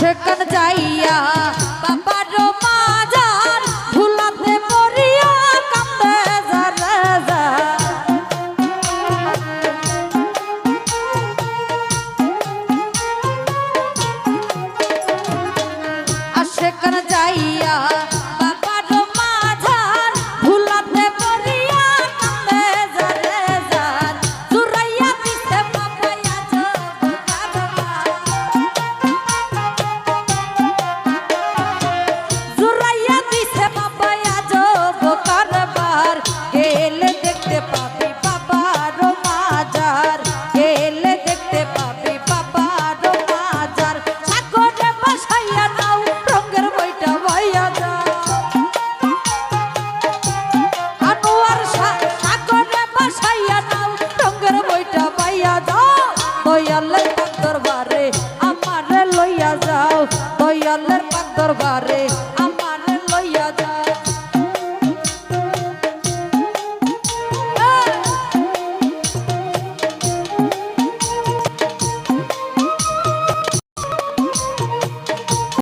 যা দয়ালের পাক দরবারে আমার লইয়া যাও দয়ালের পাক দরবারে।